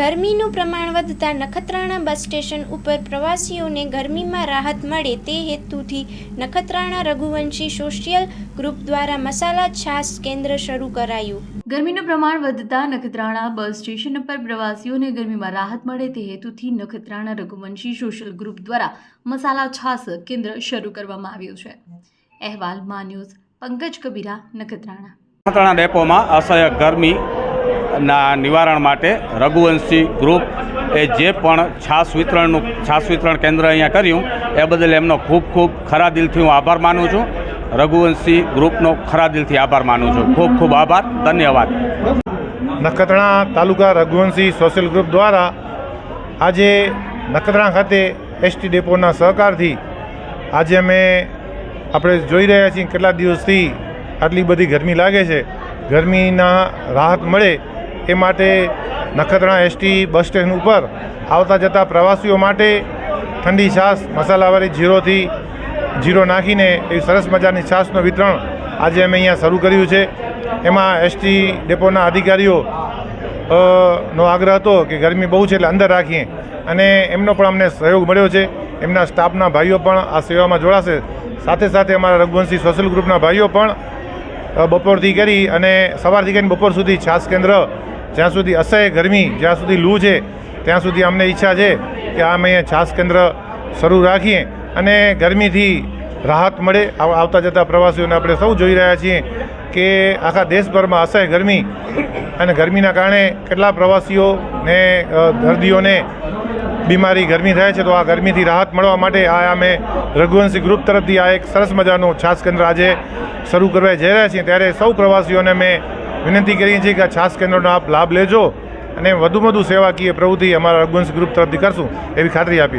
ગરમીનું પ્રમાણ વધતા નખત્રાણા બસ સ્ટેશન ઉપર પ્રવાસીઓને ગરમીમાં રાહત મળે તે હેતુથી નખત્રાણા રઘુવંશી સોશિયલ ગ્રુપ દ્વારા મસાલા છાશ કેન્દ્ર શરૂ કરાયું. ગરમીનું પ્રમાણ વધતા નખત્રાણા બસ સ્ટેશન પર પ્રવાસીઓને ગરમીમાં રાહત મળે તે હેતુથી નખત્રાણા રઘુવંશી સોશિયલ ગ્રુપ દ્વારા મસાલા છાસ કેન્દ્ર શરૂ કરવામાં આવ્યું છે. અહેવાલ મા ન્યૂઝ પંકજ કબીરા નખત્રાણા. નખત્રાણા ડેપોમાં અસહ્ય ગરમીના નિવારણ માટે રઘુવંશી ગ્રુપ એ જે પણ છાસ વિતરણનું, છાસ વિતરણ કેન્દ્ર અહીંયા કર્યું, એ બદલ એમનો ખૂબ ખૂબ ખરા દિલથી હું આભાર માનું છું. રઘુવંશી ગ્રુપનો ખરા દિલથી આભાર માનું છું. ખૂબ ખૂબ આભાર. ધન્યવાદ. નખત્રાણા તાલુકા રઘુવંશી સોશિયલ ગ્રુપ દ્વારા આજે નખત્રાણા ખાતે એસટી ડેપોના સહકારથી આજે અમે આપણે જોઈ રહ્યા છીએ કેટલા દિવસથી આટલી બધી ગરમી લાગે છે. ગરમીના રાહત મળે એ માટે નખત્રાણા એસટી બસ સ્ટેશન ઉપર આવતા જતા પ્રવાસીઓ માટે ઠંડી છાશ, મસાલાવાળી જીરોથી જીરો નાખીને એવી સરસ મજાની છાશનું વિતરણ આજે અમે અહીંયા શરૂ કર્યું છે. એમાં એસટી ડેપોના અધિકારીઓ નો આગ્રહ હતો કે ગરમી બહુ છે એટલે અંદર રાખીએ. અને એમનો પણ અમને સહયોગ મળ્યો છે. એમના સ્ટાફના ભાઈઓ પણ આ સેવામાં જોડાશે. સાથે સાથે અમારા રઘુવંશી સોશિયલ ગ્રુપના ભાઈઓ પણ બપોરથી કરી અને સવારથી કરીને બપોર સુધી છાસ કેન્દ્ર, જ્યાં સુધી અસહ્ય ગરમી, જ્યાં સુધી લૂ છે, ત્યાં સુધી અમને ઈચ્છા છે કે અમે અહીંયા છાસ કેન્દ્ર શરૂ રાખીએ અને ગરમીથી રાહત મળે. આવ- આવતા જતા પ્રવાસીઓને આપણે સૌ જોઈ રહ્યા છીએ કે આખા દેશભરમાં અસહ્ય ગરમી અને ગરમીના કારણે કેટલા પ્રવાસીઓને દર્દીઓને બીમારી ગરમી થાય છે તો આ ગરમીથી રાહત મળવા માટે આ અમે રઘુવંશી ગ્રુપ તરફથી આ એક સરસ મજાનું છાસ કેન્દ્ર આજે શરૂ કરવા જઈ રહ્યા છીએ. ત્યારે સૌ પ્રવાસીઓને મેં વિનંતી કરીએ છીએ કે આ છાસ કેન્દ્રનો આપ લાભ લેજો અને વધુ વધુ સેવાકીય પ્રવૃત્તિ અમારા રઘુવંશી ગ્રુપ તરફથી કરશું એવી ખાતરી આપીએ